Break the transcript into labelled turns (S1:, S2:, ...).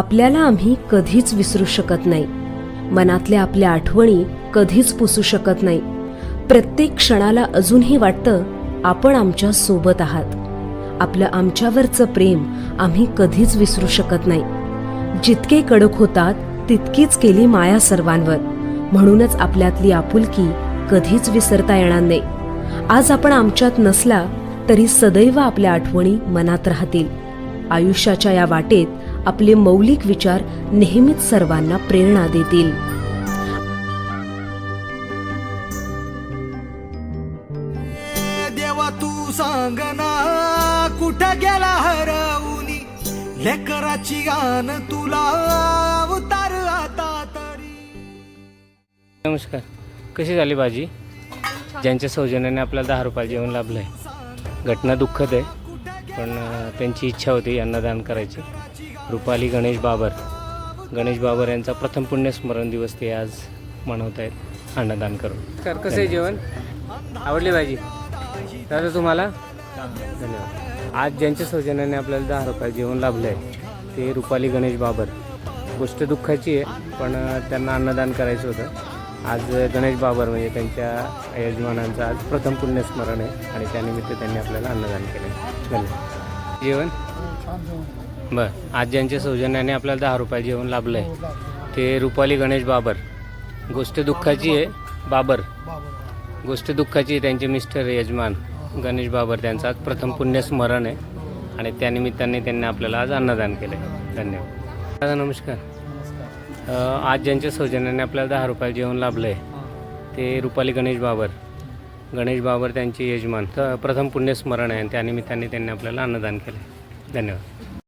S1: आपल्याला आम्ही कधीच विसरू शकत नाही. मनातल्या आपल्या आठवणी कधीच पुसू शकत नाही. प्रत्येक क्षणाला अजूनही वाटतं आपण आमच्यासोबत आहात. आपलं आमच्यावरचं प्रेम आम्ही कधीच विसरू शकत नाही. जितके कडक होतात तितकीच केली माया सर्वांवर. म्हणूनच आपल्यातली आपुलकी कधीच विसरता येणार नाही. आज आपण आमच्यात नसला तरी सदैव आपल्या आठवणी मनात राहतील. आयुष्याच्या या वाटेत आपले मौलिक विचार नेहमीच सर्वांना प्रेरणा देतील.
S2: देवा तू सांग ना कुठं गेला हरवली? लेकराची गान तुला अवतार आता तरी.
S3: नमस्कार. कशी झाली भाजी ज्यांच्या सौजन्याने आपल्याला दहा रुपये जेवण लाभलं आहे घटना दुःखद आहे पण त्यांची इच्छा होती अन्नदान करायची. रुपाली गणेश बाबर. गणेश बाबर यांचा प्रथम पुण्यस्मरण दिवस ते आज मनवत आहेत अन्नदान करून. कर कसं आहे जेवण? आवडली भाजी? दादा तुम्हाला? धन्यवाद. आज ज्यांच्या सौजन्याने आपल्याला दहा रुपये जेवण लाभलं आहे ते रुपाली गणेश बाबर. गोष्ट दुःखाची आहे पण त्यांना अन्नदान करायचं होतं. आज गणेश बाबर म्हणजे त्यांच्या यजमानांचं आज प्रथम पुण्यस्मरण आहे आणि त्यानिमित्त त्यांनी आपल्याला अन्नदान केलं धन्यवाद. जेवण? बरं. आज ज्यांच्या सौजन्याने आपल्याला दहा रुपये जेवण लाभलं आहे ते रुपाली गणेश बाबर. गोष्ट दुःखाची आहे बाबर. गोष्ट दुःखाची आहे त्यांचे मिस्टर यजमान गणेश बाबर त्यांचं आज प्रथम पुण्यस्मरण आहे आणि त्यानिमित्ताने त्यांनी आपल्याला आज अन्नदान केलं आहे धन्यवाद. दादा नमस्कार. अ, आज ज्यांच्या सौजन्याने आपल्याला दहा रुपये जेवण लाभलं आहे ते रुपाली गणेश बाबर. गणेश बाबर त्यांचे यजमान. तर प्रथम पुण्यस्मरण आहे आणि त्यानिमित्ताने त्यांनी आपल्याला अन्नदान केलं आहे धन्यवाद.